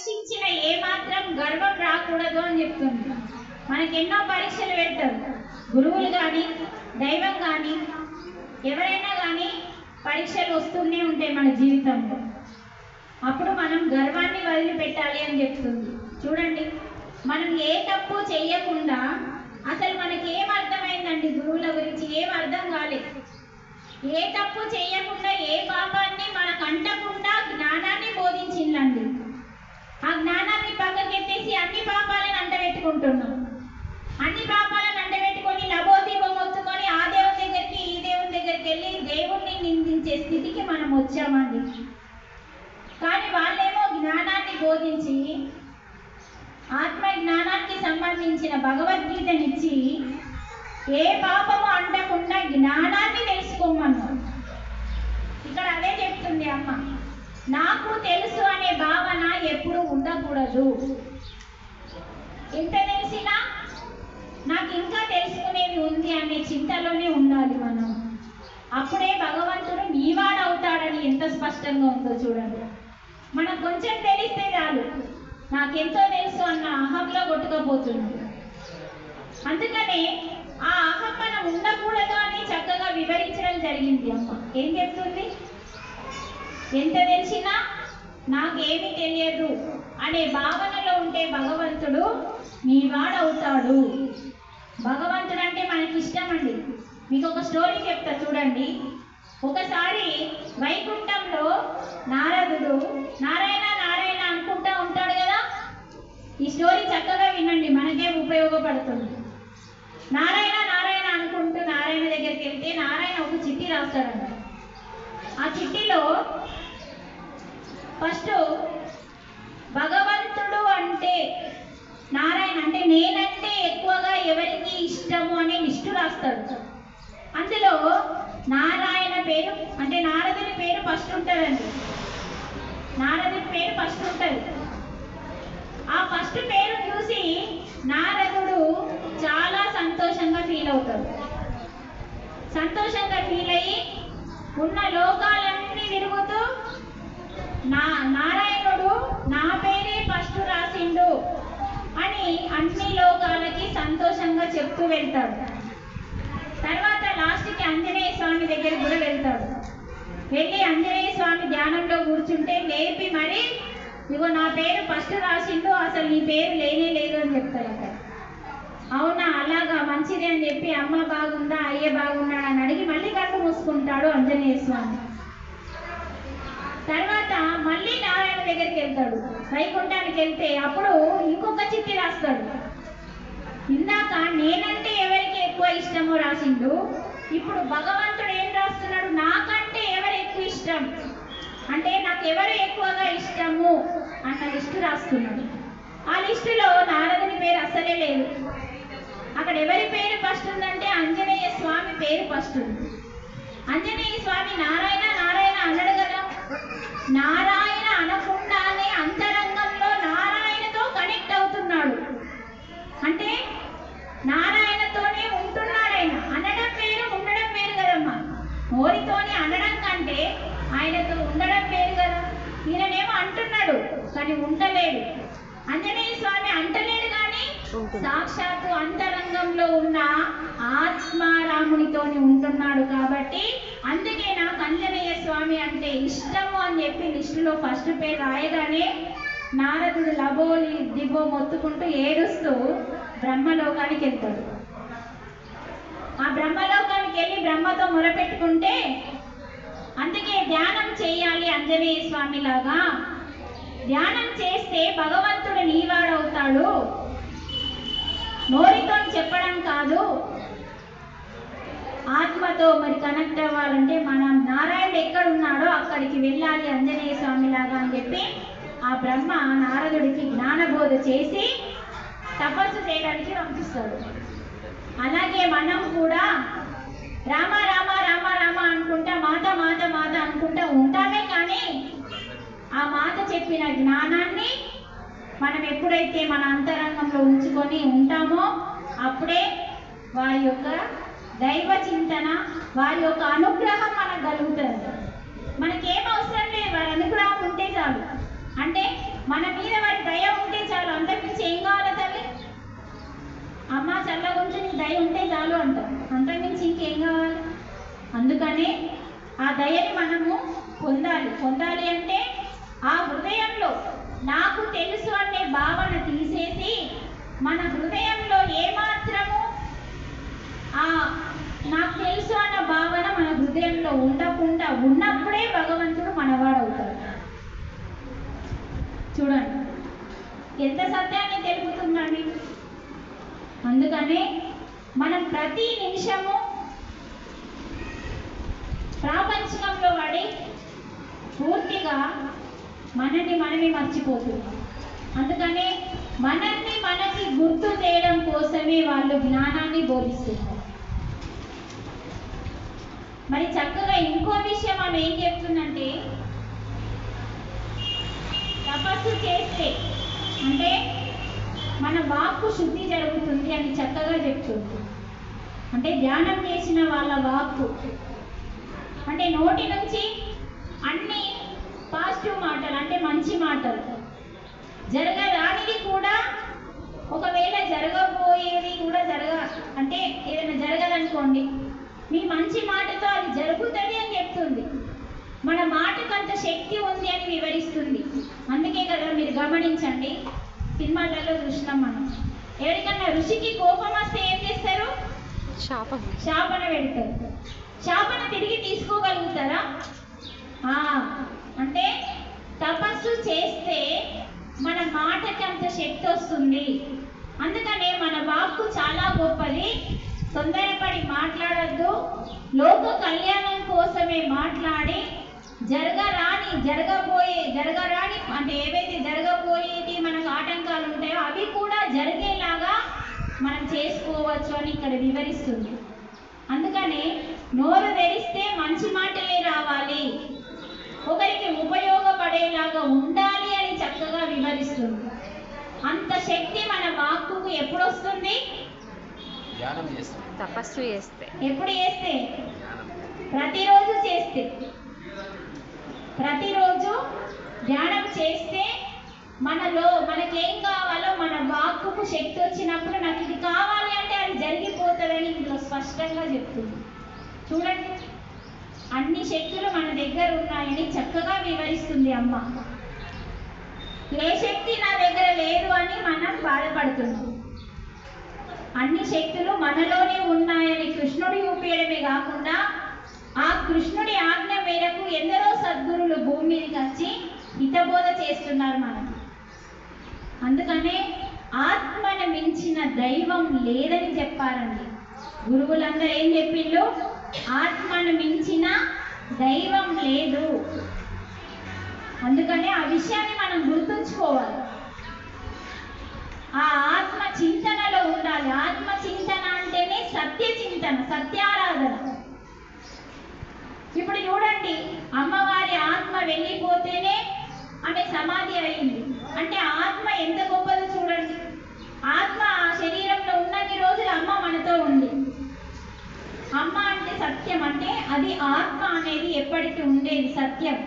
పరీక్షించిన ఏ మాత్రం గర్వం రాకూడదు అని చెప్తుంది. మనకి ఎన్నో పరీక్షలు పెడతారు గురువులు కానీ దైవం కానీ ఎవరైనా కానీ పరీక్షలు వస్తూనే ఉంటాయి మన జీవితంలో. అప్పుడు మనం గర్వాన్ని వదిలిపెట్టాలి అని చెప్తుంది. చూడండి మనం ఏ తప్పు చెయ్యకుండా అసలు మనకి ఏం అర్థమైందండి గురువుల గురించి? ఏం అర్థం కాలేదు ఏ తప్పు చేయకుండా ఏ పాపాన్ని మనకు అంటకుండా జ్ఞానాన్ని బోధించిందండి. ఆ జ్ఞానాన్ని పక్కకెత్తేసి అన్ని పాపాలను అంటబెట్టుకుంటున్నాం. అన్ని పాపాలను అంటబెట్టుకొని లబోదీపం ఒత్తుకొని ఆ దేవుని దగ్గరికి ఈ దేవుని దగ్గరికి వెళ్ళి దేవుణ్ణి నిందించే స్థితికి మనం వచ్చామండి. కానీ వాళ్ళేమో జ్ఞానాన్ని బోధించి ఆత్మ జ్ఞానానికి సంబంధించిన భగవద్గీతనిచ్చి ఏ పాపము అంటకుండా జ్ఞానాన్ని తెలుసుకోమన్నారు ఇక్కడ అదే చెప్తుంది అమ్మ. నాకు తెలుసు అనే భావన ఎప్పుడు ఉండకూడదు. ఎంత తెలిసినా నాకు ఇంకా తెలుసుకునేది ఉంది అనే చింతలోనే ఉండాలి మనం. అప్పుడే భగవంతుడు నీవాడవుతాడని ఎంత స్పష్టంగా ఉందో చూడండి. మనకు కొంచెం తెలిస్తే చాలు. నాకెంతో తెలుసు అన్న అహంలో కొట్టుకపోతుంది అందుకనే ఆ అహం మనం ఉండకూడదు అని చక్కగా వివరించడం జరిగింది అమ్మ. ఏం చెప్తుంది? ఎంత తెలిసినా నాకేమి తెలియదు అనే భావనలో ఉంటే భగవంతుడు నీవాడవుతాడు భగవంతుడు అంటే మనకి ఇష్టం అండి మీకు ఒక స్టోరీ చెప్తా చూడండి. ఒకసారి వైకుంఠంలో నారదుడు నారాయణ నారాయణ అనుకుంటా ఉంటాడు కదా? ఈ స్టోరీ చక్కగా వినండి మనకే ఉపయోగపడుతుంది. నారాయణ నారాయణ అనుకుంటూ నారాయణ దగ్గరికి వెళ్తే నారాయణ ఒక చిట్టి రాస్తాడంట. ఆ చిట్టిలో ఫస్ట్ భగవంతుడు అంటే నారాయణ అంటే నేనంటే ఎక్కువగా ఎవరికి ఇష్టము అనే లిస్టు రాస్తాడు. అందులో నారాయణ పేరు అంటే నారదుని పేరు ఫస్ట్ ఉంటుందండి. నారదుని పేరు ఫస్ట్ ఉంటుంది. ఆ ఫస్ట్ పేరు చూసి నారదుడు చాలా సంతోషంగా ఫీల్ అవుతాడు. సంతోషంగా ఫీల్ అయ్యి ఉన్న లోకాలన్నీ తిరుగుతూ నా నారాయణుడు నా పేరే ఫస్ట్ రాసిండు అని అన్ని లోకాలకి సంతోషంగా చెప్తూ వెళ్తాడు. తర్వాత లాస్ట్కి ఆంజనేయ స్వామి దగ్గర కూడా వెళ్తాడు. వెళ్ళి ఆంజనేయ స్వామి ధ్యానంలో కూర్చుంటే లేపి మరి ఇగో నా పేరు ఫస్ట్ రాసిండు అసలు నీ పేరు లేనే లేదు అని చెప్తాడు అక్కడ. అవునా అలాగా? మంచిది అని చెప్పి అమ్మ బాగుందా? అయ్య బాగున్నాడా? అని అడిగి మళ్ళీ కళ్ళు మూసుకుంటాడు ఆంజనేయ స్వామి. తర్వాత మళ్ళీ నారాయణ దగ్గరికి వెళ్తాడు. వైకుంఠానికి వెళ్తే అప్పుడు ఇంకొక చిట్టి రాస్తాడు. ఇందాక నేనంటే ఎవరికి ఎక్కువ ఇష్టమో రాసిండు. ఇప్పుడు భగవంతుడు ఏం రాస్తున్నాడు? నాకంటే ఎవరు ఎక్కువ ఇష్టం? అంటే నాకు ఎవరు ఎక్కువగా ఇష్టము? అన్న లిస్టు రాస్తున్నాడు. ఆ లిస్టులో నారదుని పేరు అస్సలే లేదు. అక్కడ ఎవరి పేరు ఫస్ట్ ఉందంటే ఆంజనేయ స్వామి పేరు ఫస్ట్ ఉంది. ఆంజనేయ స్వామి నారాయణ నారాయణ అన్నాడు కదా నారాయణ అనకుండానే అంతరంగంలో నారాయణతో కనెక్ట్ అవుతున్నాడు అంటే నారాయణతోనే ఉంటున్నాడు ఆయన అనడం వేరు ఉండడం వేరు కదమ్మా నోరితోని అనడం కంటే ఆయనతో ఉండడం వేరు కదా ఈయననేమో అంటున్నాడు కానీ ఉండలేడు ఆంజనేయ స్వామి అంటలేడు కానీ సాక్షాత్తు అంతరంగంలో ఉన్న ఆత్మారామునితోని ఉంటున్నాడు కాబట్టి అందుకే నాకు ఆంజనేయ స్వామి అంటే ఇష్టము అని చెప్పి లిస్టులో ఫస్ట్ పేరు రాయగానే నారదుడు లబోలి దిబో మొత్తుకుంటూ ఏడుస్తూ బ్రహ్మలోకానికి వెళ్తాడు. ఆ బ్రహ్మలోకానికి వెళ్ళి బ్రహ్మతో మొరపెట్టుకుంటే అందుకే ధ్యానం చేయాలి అంజనేయ స్వామి లాగా ధ్యానం చేస్తే భగవంతుడు నీవాడవుతాడు. నోరితో చెప్పడం కాదు. ఆత్మతో మరి కనెక్ట్ అవ్వాలంటే మనం నారాయణుడు ఎక్కడ ఉన్నాడో అక్కడికి వెళ్ళాలి ఆంజనేయ స్వామి లాగా అని చెప్పి ఆ బ్రహ్మ నారదుడికి జ్ఞానబోధ చేసి తపస్సు చేయడానికి పంపిస్తాడు. అలాగే మనం కూడా రామ రామ రామ రామ అనుకుంటా మాత మాత మాత అనుకుంటా ఉంటామే కానీ ఆ మాత చెప్పిన జ్ఞానాన్ని మనం ఎప్పుడైతే మన అంతరంగంలో ఉంచుకొని ఉంటామో అప్పుడే వారి యొక్క దైవ చింతన వారి యొక్క అనుగ్రహం మనకు కలుగుతుంది. మనకేం అవసరం లేదు వారి అనుగ్రహం ఉంటే చాలు. అంటే మన మీద వారి దయ ఉంటే చాలు. అంతకుమించి ఏం కావాలి తల్లి? అమ్మ చల్లగుంచు నీ దయ ఉంటే చాలు అంటాం. అంతకుమించి ఇంకేం కావాలి? అందుకనే ఆ దయని మనము పొందాలి. పొందాలి అంటే ఆ హృదయంలో నాకు తెలుసు అనే భావన తీసేసి మన హృదయంలో ఏమాత్రము ఆ నాకు తెలుసు అన్న భావన మన హృదయంలో ఉండకుండా ఉన్నప్పుడే భగవంతుడు మనవాడవుతాడు. చూడండి. ఎంత సత్యాన్ని తెలుపుతుందండి? అందుకనే మనం ప్రతి నిమిషము ప్రాపంచికంలో పడి పూర్తిగా మనని మనమే మర్చిపోతున్నాం. అందుకనే మనల్ని మనకి గుర్తు చేయడం కోసమే వాళ్ళు జ్ఞానాన్ని బోధిస్తున్నారు. మరి చక్కగా ఇంకో విషయం ఆమె ఏం చెప్తుందంటే తపస్సు చేస్తే అంటే మన వాక్కు శుద్ధి జరుగుతుంది అని చక్కగా చెప్తుంది. అంటే ధ్యానం చేసిన వాళ్ళ వాక్కు. అంటే నోటి నుంచి అన్ని పాజిటివ్ మాటలు అంటే మంచి మాటలు. జరగరానిది కూడా ఒకవేళ జరగబోయేది కూడా జరగ అంటే ఏదైనా జరగదనుకోండి మీ మంచి మాటతో అది జరుగుతుంది అని చెప్తుంది. మన మాటకు అంత శక్తి ఉంది అని వివరిస్తుంది. అందుకే కదా మీరు గమనించండి సినిమాలలో చూసినాం మనం. ఎవరికన్నా ఋషికి కోపం వస్తే ఏం చేస్తారు? శాపం. శాపన పెడతారు. శాపన తిరిగి తీసుకోగలుగుతారా? అంటే తపస్సు చేస్తే మన మాటకి అంత శక్తి వస్తుంది. అందుకనే మన వాక్కు చాలా గొప్పది. తొందరపడి మాట్లాడద్దు. లోక కళ్యాణం కోసమే మాట్లాడి జరగరాని జరగబోయే జరగరాని అంటే ఏవైతే జరగబోయేటి మనకు ఆటంకాలు ఉంటాయో అవి కూడా జరిగేలాగా మనం చేసుకోవచ్చు అని ఇక్కడ వివరిస్తుంది. అందుకనే నోరు తెరిస్తే మంచి మాటలే రావాలి. ఒకరికి ఉపయోగపడేలాగా ఉండాలి అని చక్కగా వివరిస్తుంది. అంత శక్తి మన వాక్కుకు ఎప్పుడు వస్తుంది ధ్యానం చేస్తాం. తపస్సు చేస్తే. ఎప్పుడు చేస్తే? ప్రతిరోజు చేస్తే. ప్రతిరోజు ధ్యానం చేస్తే మనలో మనకేం కావాలో మన వాక్కుకు శక్తి వచ్చినప్పుడు నాకు ఇది కావాలి అంటే అది జరిగిపోతుందని ఇందులో స్పష్టంగా చెప్తుంది. చూడండి. అన్ని శక్తులు మన దగ్గర ఉన్నాయని చక్కగా వివరిస్తుంది అమ్మ. ఏ శక్తి నా దగ్గర లేదు అని మనం బాధపడుతున్నాం. అన్ని శక్తులు మనలోనే ఉన్నాయని కృష్ణుడు చూపించడమే కాకుండా ఆ కృష్ణుడి ఆజ్ఞ మేరకు ఎందరో సద్గురులు భూమి మీదకి వచ్చి హితబోధ చేస్తున్నారు మనం అందుకనే ఆత్మను మించిన దైవం లేదని చెప్పారండి. గురువులందరూ ఏం చెప్పిండ్రు? ఆత్మను మించిన దైవం లేదు. అందుకనే ఆ విషయాన్ని మనం గుర్తుంచుకోవాలి. ఆ ఆత్మ చింతనలో ఉండాలి. ఆత్మ చింతన అంటేనే సత్య చింతన సత్యారాధన. ఇప్పుడు చూడండి అమ్మవారి ఆత్మ వెళ్ళిపోతేనే ఆమె సమాధి అయింది. అంటే ఆత్మ ఎంత చూడండి ఆత్మ ఆ శరీరంలో ఉన్నన్ని రోజులు అమ్మ మనతో ఉంది అమ్మ అంటే సత్యం అంటే అది ఆత్మ అనేది ఎప్పటికీ ఉండేది సత్యం.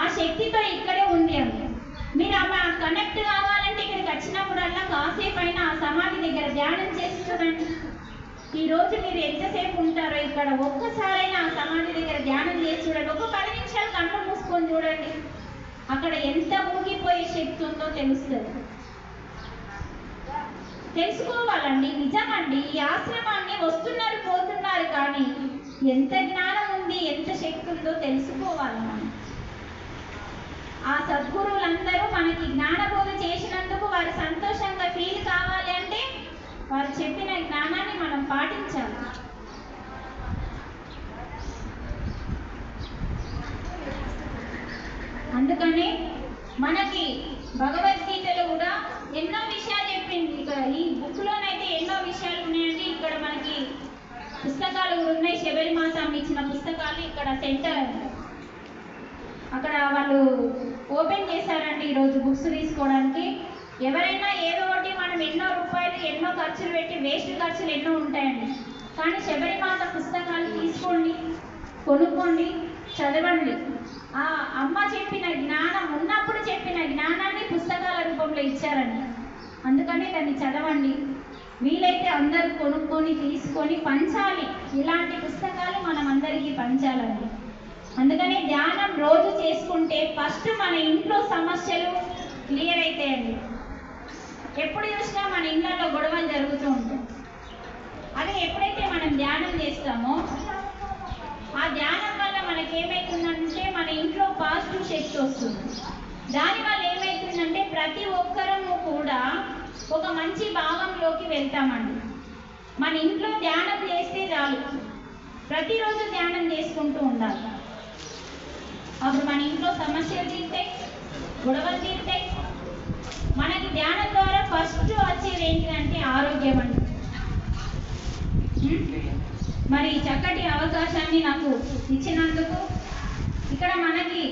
ఆ శక్తితో ఇక్కడే ఉంది మీరు ఆమె కనెక్ట్ కావాలంటే ఇక్కడికి వచ్చినప్పుడల్లా కాసేపు అయినా ఆ సమాధి దగ్గర ధ్యానం చేసి చూడండి. ఈ రోజు మీరు ఎంతసేపు ఉంటారో ఇక్కడ ఒక్కసారైనా ఆ సమాధి దగ్గర ధ్యానం చేసి చూడండి. ఒక పది నిమిషాలు కళ్ళు మూసుకొని చూడండి. అక్కడ ఎంత ఊగిపోయే శక్తి ఉందో తెలుస్తుంది. తెలుసుకోవాలండి. నిజమండి. ఈ ఆశ్రమాన్ని వస్తున్నారు పోతున్నారు కానీ ఎంత జ్ఞానం ఉంది ఎంత శక్తి ఉందో తెలుసుకోవాలి మనం? ఆ సద్గురువులందరూ మనకి జ్ఞానబోధ చేసినందుకు వారు సంతోషంగా ఫీల్ కావాలి అంటే వారు చెప్పిన జ్ఞానాన్ని మనం పాటించాలి. అందుకని మనకి భగవద్గీతలో కూడా ఎన్నో విషయాలు చెప్పింది ఇక్కడ ఈ బుక్లోనైతే ఎన్నో విషయాలు ఉన్నాయండి ఇక్కడ మనకి పుస్తకాలు ఉన్నాయి శబరిమాత అమ్మ ఇచ్చిన పుస్తకాలు ఇక్కడ సెంటర్ అక్కడ వాళ్ళు ఓపెన్ చేశారండి ఈరోజు బుక్స్ తీసుకోవడానికి. ఎవరైనా ఏదో ఒకటి మనం ఎన్నో రూపాయలు ఎన్నో ఖర్చులు పెట్టి వేస్ట్ ఖర్చులు ఎన్నో ఉంటాయండి. కానీ శబరిమాత పుస్తకాలు తీసుకోండి కొనుక్కోండి చదవండి. ఆ అమ్మ చెప్పిన జ్ఞానం ఉన్నప్పుడు చెప్పిన జ్ఞానాన్ని పుస్తకాల రూపంలో ఇచ్చారండి. అందుకని దాన్ని చదవండి. వీలైతే అందరూ కొనుక్కొని తీసుకొని పంచాలి. ఇలాంటి పుస్తకాలు మనం అందరికీ పంచాలండి. అందుకనే ధ్యానం రోజు చేసుకుంటే ఫస్ట్ మన ఇంట్లో సమస్యలు క్లియర్ అవుతాయండి ఎప్పుడు చూసినా మన ఇళ్ళలో గొడవలు జరుగుతూ ఉంటాయి. అదే ఎప్పుడైతే మనం ధ్యానం చేస్తామో ఆ ధ్యానం వల్ల మనకి ఏమవుతుందంటే మన ఇంట్లో పాజిటివ్ శక్తి వస్తుంది. దానివల్ల ఏమవుతుందంటే ప్రతి ఒక్కరము కూడా ఒక మంచి భాగంలోకి వెళ్తామండి. మన ఇంట్లో ధ్యానం చేస్తే చాలు. ప్రతిరోజు ధ్యానం చేసుకుంటూ ఉండాలి. అప్పుడు మన ఇంట్లో సమస్యలు తీరుతాయి గొడవలు తీరుతాయి మనకి ధ్యానం ద్వారా ఫస్ట్ వచ్చేది ఏంటంటే ఆరోగ్యం అండి. మరి చక్కటి అవకాశాన్ని నాకు ఇచ్చినందుకు ఇక్కడ మనకి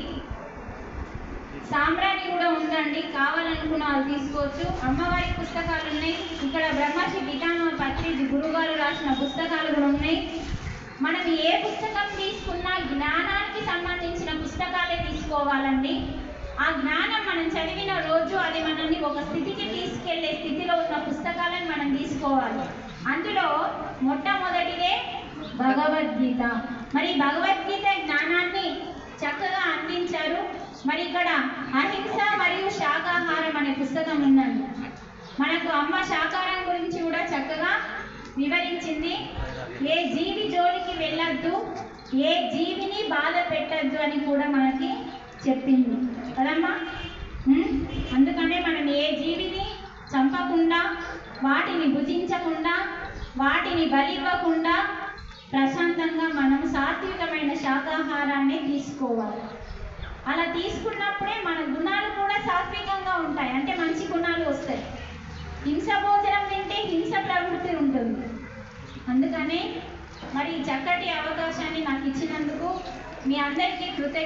సామ్రాణి కూడా ఉందండి. కావాలనుకున్న వాళ్ళు తీసుకోవచ్చు. అమ్మవారి పుస్తకాలు ఉన్నాయి. ఇక్కడ బ్రహ్మశ్రీ విధాన పత్రిజీ గురుగారు రాసిన పుస్తకాలు కూడా ఉన్నాయి. మనం ఏ పుస్తకం తీసుకున్నా జ్ఞానానికి సంబంధించిన పుస్తకాలే తీసుకోవాలండి. ఆ జ్ఞానం మనం చదివిన రోజు అది మనల్ని ఒక స్థితికి తీసుకెళ్ళే స్థితిలో ఉన్న పుస్తకాలను మనం తీసుకోవాలి. అందులో మొట్టమొదటిదే భగవద్గీత. మరి భగవద్గీత జ్ఞానాన్ని చక్కగా అందించారు మరి ఇక్కడ అహింస మరియు శాకాహారం అనే పుస్తకం ఉందండి. మనకు అమ్మ శాకాహారం గురించి కూడా చక్కగా వివరించింది. ఏ జీవి జోలికి వెళ్ళొద్దు ఏ జీవిని బాధ పెట్టద్దు అని కూడా మనకి చెప్పింది. కదమ్మా? అందుకనే మనం ఏ జీవిని చంపకుండా వాటిని భుజించకుండా వాటిని బలివ్వకుండా ప్రశాంతంగా మనం సాత్వికమైన శాకాహారాన్ని తీసుకోవాలి. అలా తీసుకున్నప్పుడే మన గుణాలు కూడా సాత్వికంగా ఉంటాయి. అంటే మంచి గుణాలు వస్తాయి. హింస భోజనం తింటే హింస ప్రవృత్తి ఉంటుంది. అందుకనే మరి చక్కటి అవకాశాన్ని నాకు ఇచ్చినందుకు మీ అందరికీ కృతజ్ఞ